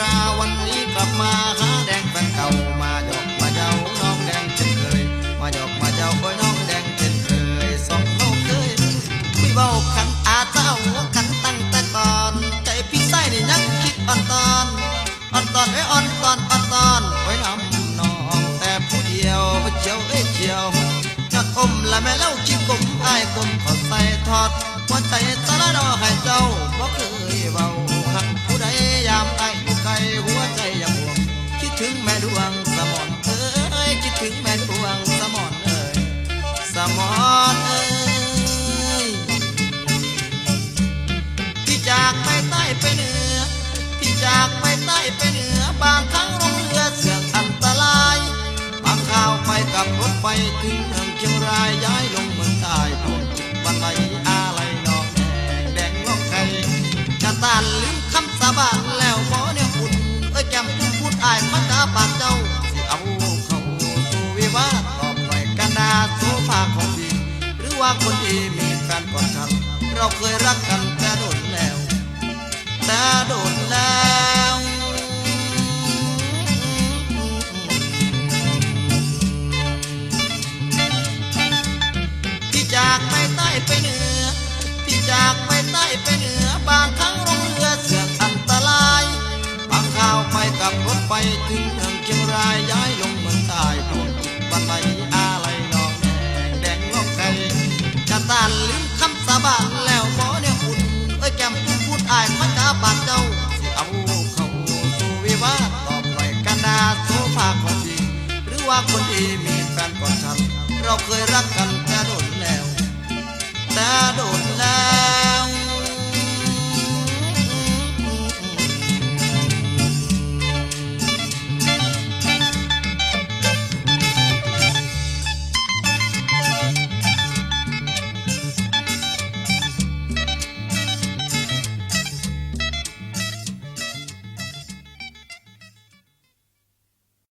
ราวันนี้กลับมาหาแดงแฟนเก่ามาหยอกมาเจ้าน้องแดงเช่นเคย มาหยอกมาเจ้าก็น้องแดงเช่นเคยสองน้อเคยพี่เบาขันอาเจ้าขันตั้งแต่ก่อนใจพี่ใต้นี่ยังคิดอ่อนตอนอ่อนตอนไอ้อ่อนตอนอ่อนตอนไว้น้ำน้องแต่ผู้เดียวเจียวเอ้เจียวจะกลมละแม่เล่าจิ้มกลมไอ้กลมขอใส่ทอดหัวใจตาละดอให้เจ้าบ่เคยเบาหักผู้ใดยามไอ้ ไปใต้ไปเหนือ ที่จากไปใต้ไปเหนือบางครั้งลงเรือเสื่องอันตรายบางข่าวไปกับรถไฟถึงเมืองเชียงรายย้ายลงเมืองใต้รวมจิตวันไหลอะไรนองแดงแดงงอกไข่กระตานลืมคำสาบานแล้วหมอเนี่ยอุ่นเอ้ยแก้มพูดพูดอายพักตาปากเจ้าสิเอาเขาสู่วิวาทต่อไปกันนาโซฟาของพี่หรือว่าคนดีมีแฟนก่อนฉันเราเคยรักกันแต่ แต่โดนแล้วที่จากไปใต้ไปเหนือ ที่จากไปใต้ไปเหนือบางครั้งลงเรือเสื่อมอันตรายบางข่าวไปกับรถไฟถึงเมืองเชียงรายย้ายลงเมืองใต้ดวงจิตบันไหลอะไรนองแดงแดงงอกไก่กระตานลืมคำสาบานาโซภาของพี่หรือว่าคนดีมีแฟนก่อนฉัน เราเคยรักกันแต่โดนแล้ว แต่โดน